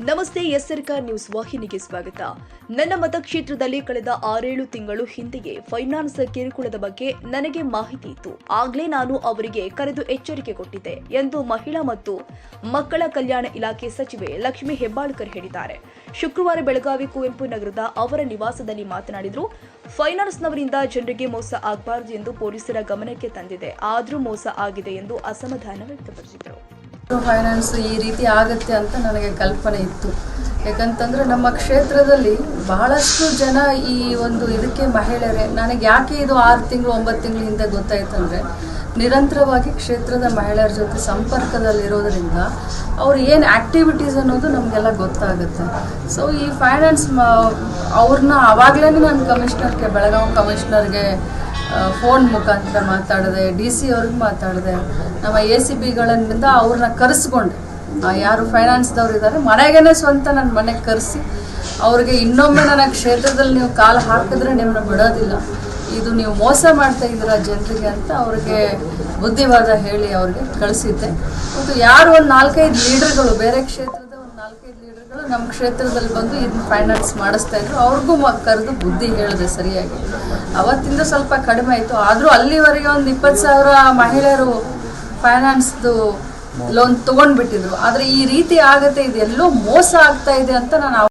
ನಮಸ್ತೆ ಎಸ್ಸರ್ಕಾರ್ ನ್ಯೂಸ್ ವಾಹಿನಿಗೆ ಸ್ವಾಗತ. ನನ್ನ ಮತಕ್ಷೇತ್ರದಲ್ಲಿ ಕಳೆದ ಆರೇಳು ತಿಂಗಳು ಹಿಂದೆಯೇ ಫೈನಾನ್ಸ್ ಕಿರುಕುಳದ ಬಗ್ಗೆ ನನಗೆ ಮಾಹಿತಿ ಇತ್ತು. ಆಗ್ಲೇ ನಾನು ಅವರಿಗೆ ಕರೆದು ಎಚ್ಚರಿಕೆ ಕೊಟ್ಟಿದ್ದೆ ಎಂದು ಮಹಿಳಾ ಮತ್ತು ಮಕ್ಕಳ ಕಲ್ಯಾಣ ಇಲಾಖೆ ಸಚಿವೆ ಲಕ್ಷ್ಮಿ ಹೆಬ್ಬಾಳ್ಕರ್ ಹೇಳಿದ್ದಾರೆ. ಶುಕ್ರವಾರ ಬೆಳಗಾವಿ ಕುವೆಂಪು ನಗರದ ಅವರ ನಿವಾಸದಲ್ಲಿ ಮಾತನಾಡಿದ್ರು, ಫೈನಾನ್ಸ್ನವರಿಂದ ಜನರಿಗೆ ಮೋಸ ಆಗಬಾರದು ಎಂದು ಪೊಲೀಸರ ಗಮನಕ್ಕೆ ತಂದಿದೆ. ಆದರೂ ಮೋಸ ಆಗಿದೆ ಎಂದು ಅಸಮಾಧಾನ ವ್ಯಕ್ತಪಡಿಸಿದರು. ಫೈನಾನ್ಸ್ ಈ ರೀತಿ ಆಗುತ್ತೆ ಅಂತ ನನಗೆ ಕಲ್ಪನೆ ಇತ್ತು. ಯಾಕಂತಂದರೆ ನಮ್ಮ ಕ್ಷೇತ್ರದಲ್ಲಿ ಬಹಳಷ್ಟು ಜನ ಈ ಒಂದು ಇದಕ್ಕೆ ಮಹಿಳೆಯರೇ, ನನಗೆ ಯಾಕೆ ಇದು ಆರು ತಿಂಗಳು, ಒಂಬತ್ತು ತಿಂಗಳು ಹಿಂದೆ ಗೊತ್ತಾಯ್ತಂದರೆ ನಿರಂತರವಾಗಿ ಕ್ಷೇತ್ರದ ಮಹಿಳೆಯರ ಜೊತೆ ಸಂಪರ್ಕದಲ್ಲಿರೋದ್ರಿಂದ ಅವ್ರು ಏನು ಆ್ಯಕ್ಟಿವಿಟೀಸ್ ಅನ್ನೋದು ನಮಗೆಲ್ಲ ಗೊತ್ತಾಗುತ್ತೆ. ಸೊ ಈ ಫೈನಾನ್ಸ್ ಅವ್ರನ್ನ ಆವಾಗಲೇ ನಾನು ಕಮಿಷ್ನರ್ಗೆ ಬೆಳಗಾವಿ ಕಮಿಷ್ನರ್ಗೆ ಫೋನ್ ಮುಖಾಂತರ ಮಾತಾಡಿದೆ ಡಿ ಸಿ ಅವ್ರಿಗೆ ಮಾತಾಡಿದೆ, ನಮ್ಮ ಎ ಸಿ ಬಿಗಳಿಂದ ಅವ್ರನ್ನ ಕರೆಸ್ಕೊಂಡೆ. ಯಾರು ಫೈನಾನ್ಸ್ದವ್ರು ಇದ್ದಾರೆ ಮನೆಗೇನೆ ಸ್ವಂತ ನನ್ನ ಮನೆಗೆ ಕರೆಸಿ. ಅವ್ರಿಗೆ ಇನ್ನೊಮ್ಮೆ ನನ್ನ ಕ್ಷೇತ್ರದಲ್ಲಿ ನೀವು ಕಾಲು ಹಾಕಿದ್ರೆ ನಿಮ್ಮನ್ನ ಬಿಡೋದಿಲ್ಲ. ಇದು ನೀವು ಮೋಸ ಮಾಡ್ತಾ ಇದ್ದೀರಾ ಜನರಿಗೆ ಅಂತ ಅವ್ರಿಗೆ ಬುದ್ಧಿವಾದ ಹೇಳಿ ಅವ್ರಿಗೆ ಕಳಿಸಿದ್ದೆ. ಮತ್ತು ಯಾರು ಒಂದು ನಾಲ್ಕೈದು ಲೀಡರ್ಗಳು ಬೇರೆ ಕ್ಷೇತ್ರದ ನಮ್ಮ ಕ್ಷೇತ್ರದಲ್ಲಿ ಬಂದು ಇದನ್ನ ಫೈನಾನ್ಸ್ ಮಾಡಿಸ್ತಾ ಇದ್ರು. ಅವ್ರಿಗೂ ಕರೆದು ಬುದ್ಧಿ ಹೇಳಿದೆ ಸರಿಯಾಗಿ. ಅವತ್ತಿಂದ ಸ್ವಲ್ಪ ಕಡಿಮೆ ಆಯಿತು. ಆದರೂ ಅಲ್ಲಿವರೆಗೆ ಒಂದು ಇಪ್ಪತ್ತು ಸಾವಿರ ಮಹಿಳೆಯರು ಫೈನಾನ್ಸ್ದು ಲೋನ್ ತೊಗೊಂಡ್ಬಿಟ್ಟಿದ್ರು. ಆದರೆ ಈ ರೀತಿ ಆಗುತ್ತೆ ಇದೆಲ್ಲೋ ಮೋಸ ಆಗ್ತಾ ಇದೆ ಅಂತ ನಾನು